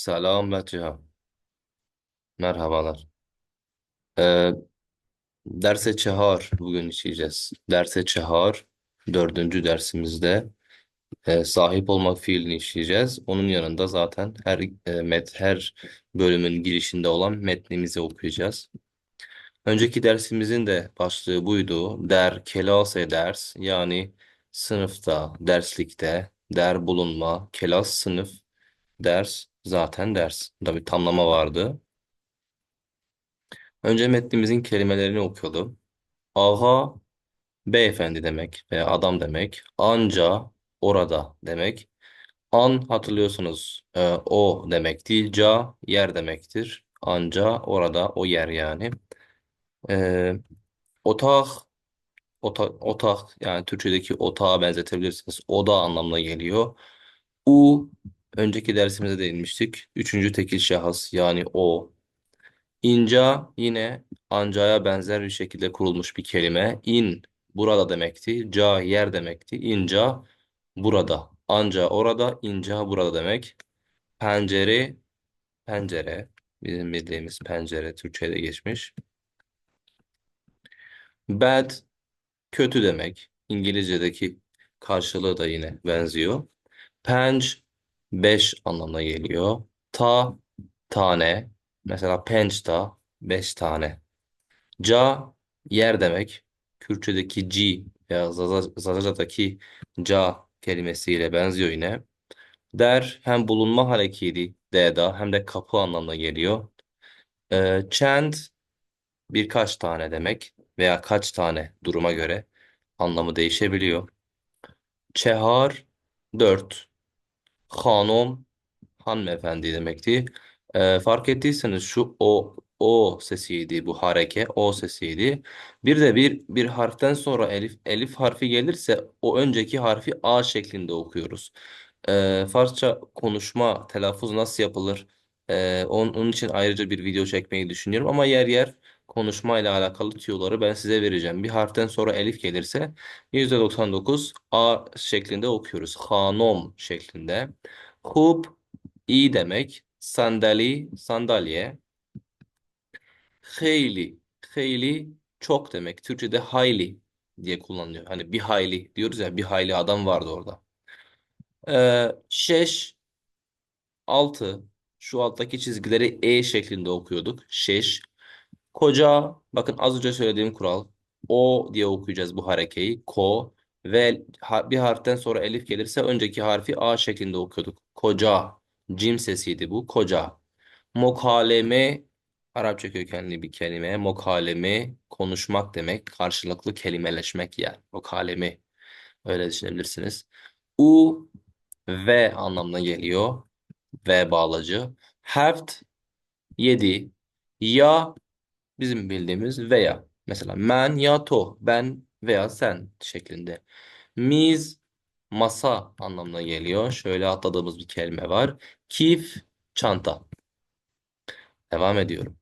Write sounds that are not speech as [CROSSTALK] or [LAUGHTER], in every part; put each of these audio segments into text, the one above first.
Selam Betüha. Merhabalar. Ee, derse çağır bugün işleyeceğiz. Derse çağır dördüncü dersimizde e, sahip olmak fiilini işleyeceğiz. Onun yanında zaten her e, met her bölümün girişinde olan metnimizi okuyacağız. Önceki dersimizin de başlığı buydu. Der kelase ders yani sınıfta, derslikte, der bulunma, kelas sınıf, ders zaten ders. Tabii tamlama vardı. Önce metnimizin kelimelerini okuyalım. Ağa beyefendi demek veya adam demek. Anca orada demek. An hatırlıyorsunuz e, o demek değil. Ca yer demektir. Anca orada o yer yani. E, otak otak otak yani Türkçedeki otağa benzetebilirsiniz. Oda anlamına geliyor. U önceki dersimizde değinmiştik. Üçüncü tekil şahıs yani o. İnca yine ancaya benzer bir şekilde kurulmuş bir kelime. İn burada demekti. Ca yer demekti. İnca burada. Anca orada, inca burada demek. Pencere, pencere. Bizim bildiğimiz pencere Türkçe'de geçmiş. Bad, kötü demek. İngilizce'deki karşılığı da yine benziyor. Penc, beş anlamına geliyor. Ta, tane. Mesela pençta, beş tane. Ca yer demek. Kürtçedeki ci veya Zaza- Zazaca'daki ca kelimesiyle benziyor yine. Der hem bulunma hareketi d'da hem de kapı anlamına geliyor. Ee, chand birkaç tane demek veya kaç tane duruma göre anlamı değişebiliyor. Çehar dört. Hanım hanımefendi demekti. Ee, fark ettiyseniz şu o o sesiydi bu hareke o sesiydi. Bir de bir bir harften sonra elif elif harfi gelirse o önceki harfi a şeklinde okuyoruz. Ee, Farsça konuşma telaffuz nasıl yapılır? Ee, onun, onun için ayrıca bir video çekmeyi düşünüyorum ama yer yer konuşmayla alakalı tüyoları ben size vereceğim. Bir harften sonra elif gelirse %99 a şeklinde okuyoruz. Hanom şeklinde. Hub iyi demek. Sandali, sandalye. Hayli, hayli çok demek. Türkçe'de hayli diye kullanılıyor. Hani bir hayli diyoruz ya bir hayli adam vardı orada. Ee, şeş, altı. Şu alttaki çizgileri E şeklinde okuyorduk. Şeş. Koca, bakın az önce söylediğim kural. O diye okuyacağız bu harekeyi. Ko ve bir harften sonra elif gelirse önceki harfi A şeklinde okuyorduk. Koca. Cim sesiydi bu. Koca. Mokaleme Arapça kökenli bir kelime. Mokaleme konuşmak demek. Karşılıklı kelimeleşmek yani. Mokaleme. Öyle düşünebilirsiniz. U ve anlamına geliyor. Ve bağlacı. Heft yedi. Ya bizim bildiğimiz veya. Mesela men ya to ben veya sen şeklinde. Miz masa anlamına geliyor. Şöyle atladığımız bir kelime var. Kif çanta. Devam ediyorum.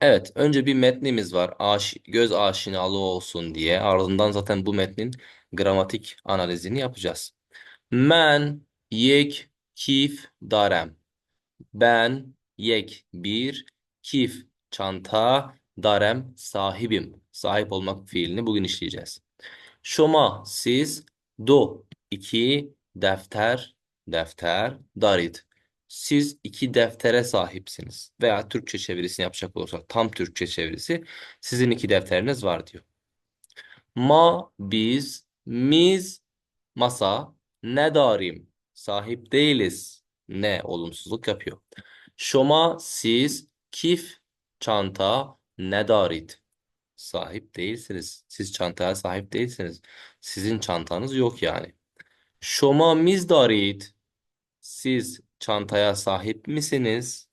Evet, önce bir metnimiz var. Aş, göz aşinalığı olsun diye. Ardından zaten bu metnin gramatik analizini yapacağız. Men yek kif darem. Ben yek bir kif çanta darem sahibim. Sahip olmak fiilini bugün işleyeceğiz. Şoma siz do iki defter defter darit. Siz iki deftere sahipsiniz. Veya Türkçe çevirisini yapacak olursak tam Türkçe çevirisi sizin iki defteriniz var diyor. Ma biz miz masa ne darim sahip değiliz. Ne olumsuzluk yapıyor. Şoma siz kif çanta ne darit sahip değilsiniz. Siz çantaya sahip değilsiniz. Sizin çantanız yok yani. Şoma miz darit siz çantaya sahip misiniz?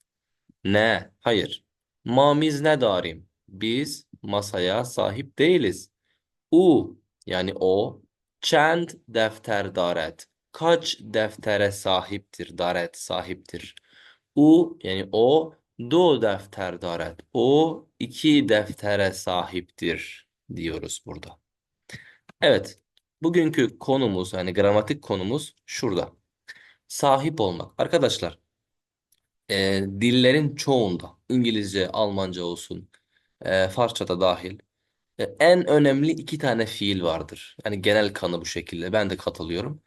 Ne? Hayır. Ma miz ne darim? Biz masaya sahip değiliz. U yani o çend defter daret. Kaç deftere sahiptir daret sahiptir. U yani o do defter daret. O iki deftere sahiptir diyoruz burada. Evet. Bugünkü konumuz yani gramatik konumuz şurada. Sahip olmak. Arkadaşlar e, dillerin çoğunda İngilizce, Almanca olsun, e, Farsça da dahil e, en önemli iki tane fiil vardır. Yani genel kanı bu şekilde. Ben de katılıyorum.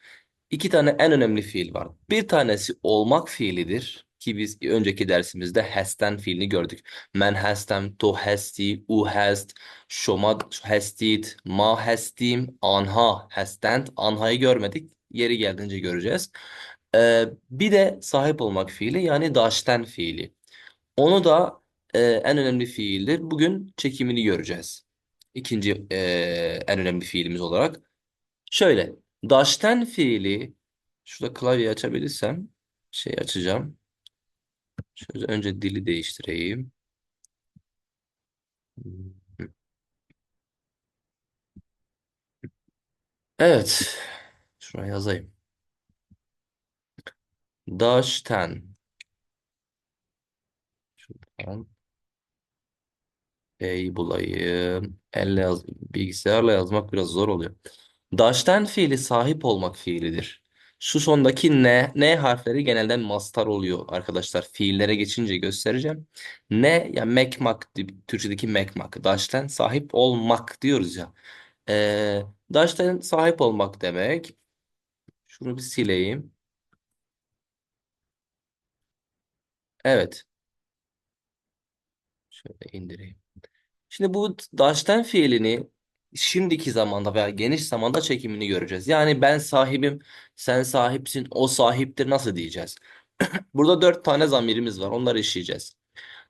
İki tane en önemli fiil var. Bir tanesi olmak fiilidir ki biz önceki dersimizde has'ten fiilini gördük. Men hastem, to hasti, u hast, şoma hastit, ma hastim, anha hastent. Anhayı görmedik. Yeri geldiğince göreceğiz. Ee, bir de sahip olmak fiili yani daşten fiili. Onu da e, en önemli fiildir. Bugün çekimini göreceğiz. İkinci e, en önemli fiilimiz olarak. Şöyle, daşten fiili, şurada klavye açabilirsem şey açacağım. Şöyle önce dili değiştireyim. Evet, şuraya yazayım. Daşten. Şuradan E'yi bulayım. Elle yaz, bilgisayarla yazmak biraz zor oluyor. Daşten fiili sahip olmak fiilidir. Şu sondaki ne, ne harfleri genelde mastar oluyor arkadaşlar. Fiillere geçince göstereceğim. Ne ya mekmak, Türkçedeki mekmak. Daşten sahip olmak diyoruz ya. Ee, daşten sahip olmak demek. Şunu bir sileyim. Evet. Şöyle indireyim. Şimdi bu daşten fiilini şimdiki zamanda veya geniş zamanda çekimini göreceğiz. Yani ben sahibim, sen sahipsin, o sahiptir nasıl diyeceğiz? [CLEARS THROAT] Burada dört tane zamirimiz var. Onları işleyeceğiz.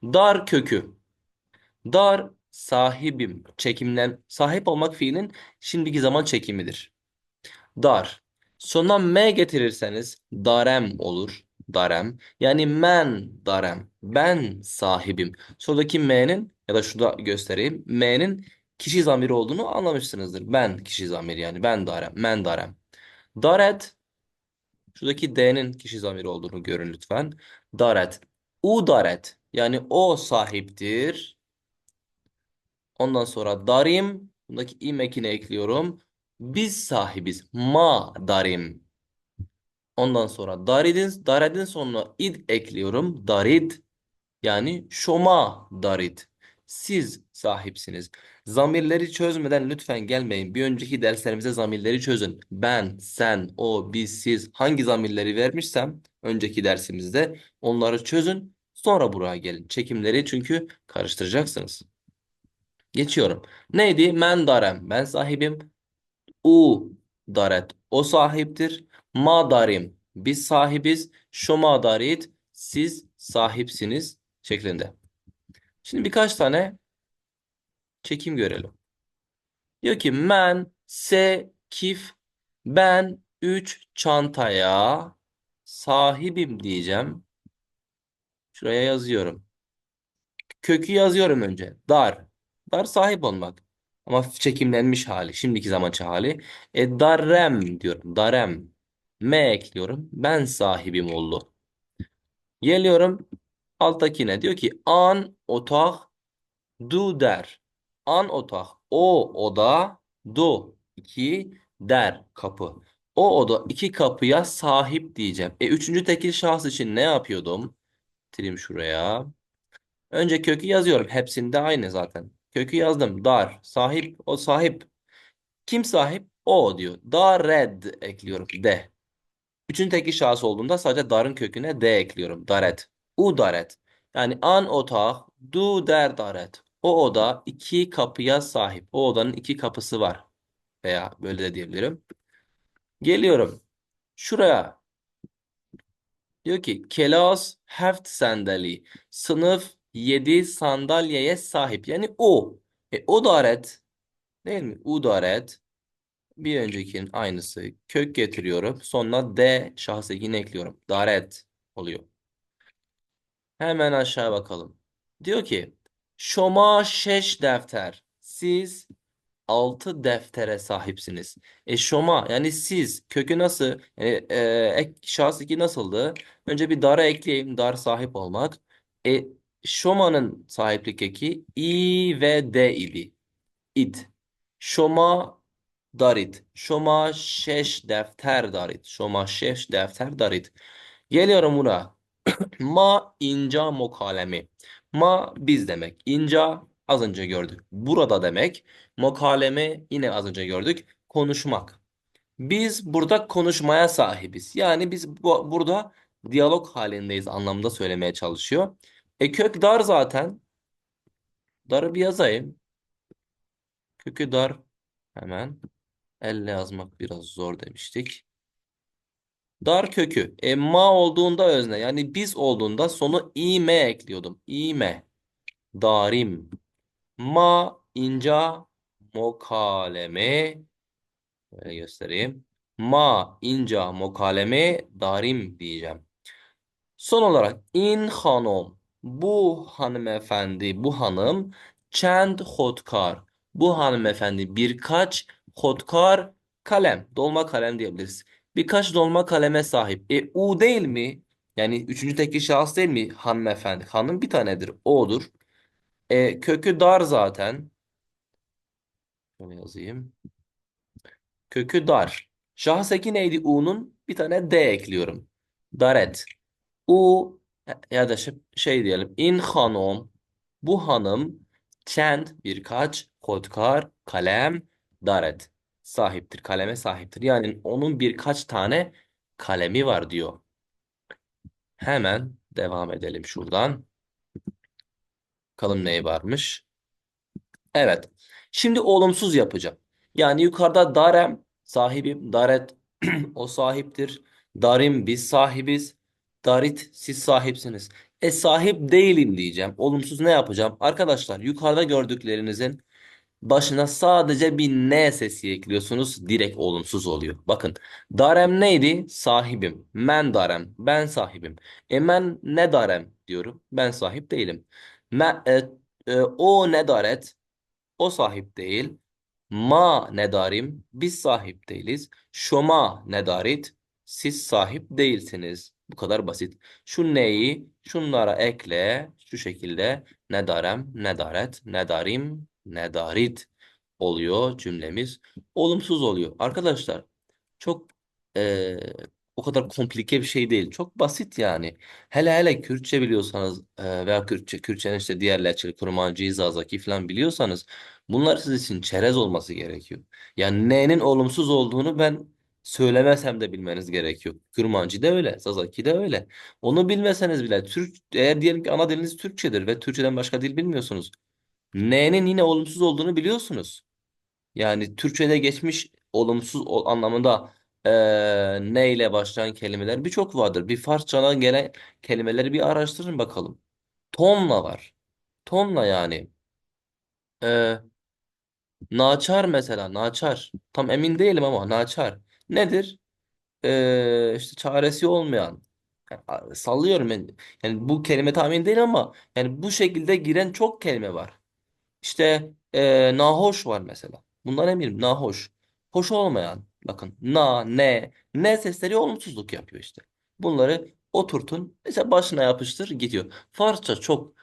Dar kökü. Dar sahibim. Çekimlen sahip olmak fiilin şimdiki zaman çekimidir. Dar. Sonuna m getirirseniz darem olur. Darem. Yani men darem. Ben sahibim. Soldaki m'nin ya da şurada göstereyim. M'nin kişi zamiri olduğunu anlamışsınızdır. Ben kişi zamiri yani. Ben darem. Men darem. Daret. Şuradaki d'nin kişi zamiri olduğunu görün lütfen. Daret. U daret. Yani o sahiptir. Ondan sonra darim. Bundaki im ekini ekliyorum. Biz sahibiz. Ma darim. Ondan sonra daridin, daredin sonuna id ekliyorum. Darid yani şoma darid. Siz sahipsiniz. Zamirleri çözmeden lütfen gelmeyin. Bir önceki derslerimize zamirleri çözün. Ben, sen, o, biz, siz hangi zamirleri vermişsem önceki dersimizde onları çözün. Sonra buraya gelin. Çekimleri çünkü karıştıracaksınız. Geçiyorum. Neydi? Men darem. Ben sahibim. U daret. O sahiptir. Ma darim. Biz sahibiz. Şoma darit. Siz sahipsiniz şeklinde. Şimdi birkaç tane çekim görelim. Diyor ki men se kif ben 3 çantaya sahibim diyeceğim. Şuraya yazıyorum. Kökü yazıyorum önce. Dar. Dar sahip olmak. Ama çekimlenmiş hali. Şimdiki zamançı hali. E darem diyorum. Darem. M ekliyorum. Ben sahibim oldu. Geliyorum alttakine. Diyor ki an otak du der. An otak. O oda du. iki der kapı. O oda iki kapıya sahip diyeceğim. E üçüncü tekil şahıs için ne yapıyordum? Bitireyim şuraya. Önce kökü yazıyorum. Hepsinde aynı zaten. Kökü yazdım. Dar. Sahip. O sahip. Kim sahip? O diyor. Dared ekliyorum. De. Üçüncü tekil şahıs olduğunda sadece darın köküne de ekliyorum. Daret. U daret. Yani an otak du der daret. O oda iki kapıya sahip. O odanın iki kapısı var. Veya böyle de diyebilirim. Geliyorum. Şuraya. Diyor ki kelas heft sandalye. Sınıf 7 sandalyeye sahip. Yani o. E, o daret. Değil mi? U daret. Bir öncekinin aynısı. Kök getiriyorum. Sonuna D şahıs ekini ekliyorum. Daret oluyor. Hemen aşağı bakalım. Diyor ki Şoma şeş defter. Siz 6 deftere sahipsiniz. E şoma yani siz kökü nasıl? Yani, e, ek, şahıs 2 nasıldı? Önce bir dara ekleyeyim. Dar sahip olmak. E şomanın sahiplik eki i ve d idi. İd. Şoma darit. Şoma şeş defter darit. Şoma şeş defter darit. Geliyorum buna. Ma inca mokalemi. Ma biz demek. İnca az önce gördük. Burada demek. Mokaleme yine az önce gördük. Konuşmak. Biz burada konuşmaya sahibiz. Yani biz bu, burada diyalog halindeyiz anlamda söylemeye çalışıyor. E kök dar zaten. Darı bir yazayım. Kökü dar. Hemen. Elle yazmak biraz zor demiştik. Dar kökü. E ma olduğunda özne. Yani biz olduğunda sonu ime ekliyordum. İme. Darim. Ma inca mokaleme. Böyle göstereyim. Ma inca mokaleme darim diyeceğim. Son olarak in hanım. Bu hanımefendi, bu hanım çend hotkar. Bu hanımefendi birkaç hotkar kalem, dolma kalem diyebiliriz. Birkaç dolma kaleme sahip. E u değil mi? Yani üçüncü tekil şahıs değil mi hanımefendi? Hanım bir tanedir. O'dur. E kökü dar zaten. Şöyle yazayım. Kökü dar. Şahıs eki neydi u'nun? Bir tane d ekliyorum. Daret. U ya da şey, şey diyelim. In hanım. Bu hanım çend birkaç kotkar kalem daret. Sahiptir. Kaleme sahiptir. Yani onun birkaç tane kalemi var diyor. Hemen devam edelim şuradan. Bakalım neyi varmış. Evet. Şimdi olumsuz yapacağım. Yani yukarıda darem sahibim. Daret [CLEARS THROAT] o sahiptir. Darim biz sahibiz. Darit siz sahipsiniz. E sahip değilim diyeceğim. Olumsuz ne yapacağım? Arkadaşlar yukarıda gördüklerinizin başına sadece bir ne sesi ekliyorsunuz. Direkt olumsuz oluyor. Bakın darem neydi? Sahibim. Men darem. Ben sahibim. E ben ne darem diyorum. Ben sahip değilim. Me, e, e, o ne daret? O sahip değil. Ma nedarim. Biz sahip değiliz. Şoma nedarit. Siz sahip değilsiniz. Bu kadar basit. Şu neyi şunlara ekle. Şu şekilde nedarem, nedaret, nedarim, nedarit oluyor cümlemiz. Olumsuz oluyor. Arkadaşlar çok eee, o kadar komplike bir şey değil. Çok basit yani. Hele hele Kürtçe biliyorsanız eee, veya Kürtçe, Kürtçenin işte diğer lehçeli, kurmancı, zazaki falan biliyorsanız bunlar sizin için çerez olması gerekiyor. Yani ne'nin olumsuz olduğunu ben söylemesem de bilmeniz gerekiyor. Kurmancı da öyle, zazaki de öyle. Onu bilmeseniz bile Türk eğer diyelim ki ana diliniz Türkçedir ve Türkçeden başka dil bilmiyorsunuz. N'nin yine olumsuz olduğunu biliyorsunuz. Yani Türkçe'de geçmiş olumsuz ol- anlamında eee ne ile başlayan kelimeler birçok vardır. Bir Farsçadan gelen kelimeleri bir araştırın bakalım. Tonla var. Tonla yani. Eee naçar mesela naçar. Tam emin değilim ama naçar. Nedir? Eee işte çaresi olmayan. Yani, sallıyorum ben. Yani bu kelime tam emin değil ama yani bu şekilde giren çok kelime var. İşte e, nahoş var mesela. Bundan eminim. Nahoş. Hoş olmayan. Bakın na, ne. Ne sesleri olumsuzluk yapıyor işte. Bunları oturtun. Mesela başına yapıştır gidiyor. Farsça çok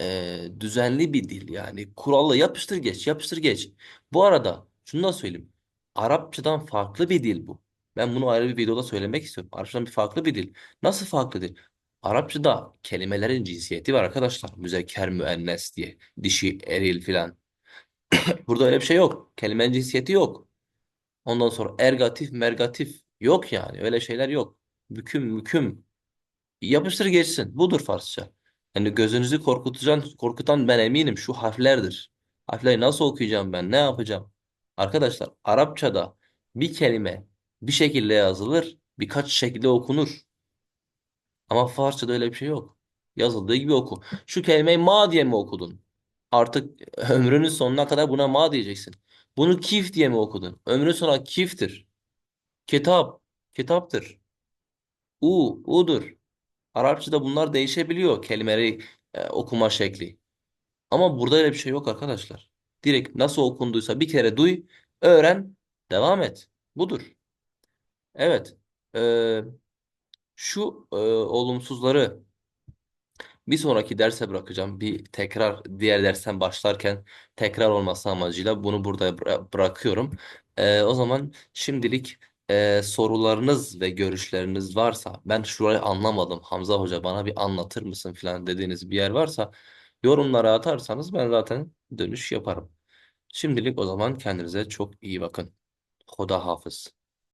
e, düzenli bir dil yani. Kurallı yapıştır geç. Yapıştır geç. Bu arada şunu da söyleyeyim. Arapçadan farklı bir dil bu. Ben bunu ayrı bir videoda söylemek istiyorum. Arapçadan bir farklı bir dil. Nasıl farklı dil? Arapçada kelimelerin cinsiyeti var arkadaşlar. Müzekker, müennes diye. Dişi, eril filan. [COUGHS] Burada öyle bir şey yok. Kelimenin cinsiyeti yok. Ondan sonra ergatif, mergatif yok yani. Öyle şeyler yok. Müküm, müküm. Yapıştır geçsin. Budur Farsça. Yani gözünüzü korkutan, korkutan ben eminim şu harflerdir. Harfleri nasıl okuyacağım ben? Ne yapacağım? Arkadaşlar Arapçada bir kelime bir şekilde yazılır, birkaç şekilde okunur. Ama Farsçada öyle bir şey yok. Yazıldığı gibi oku. Şu kelimeyi ma diye mi okudun? Artık ömrünün sonuna kadar buna ma diyeceksin. Bunu kif diye mi okudun? Ömrün sonu kiftir. Kitap, kitaptır. U, udur. Arapçada bunlar değişebiliyor kelimeleri e, okuma şekli. Ama burada öyle bir şey yok arkadaşlar. Direkt nasıl okunduysa bir kere duy, öğren, devam et. Budur. Evet. e, şu e, olumsuzları Bir sonraki derse bırakacağım. Bir tekrar diğer dersten başlarken tekrar olması amacıyla bunu burada bıra- bırakıyorum. Ee, o zaman şimdilik e, sorularınız ve görüşleriniz varsa ben şurayı anlamadım Hamza Hoca bana bir anlatır mısın falan dediğiniz bir yer varsa yorumlara atarsanız ben zaten dönüş yaparım. Şimdilik o zaman kendinize çok iyi bakın. Hoda hafız.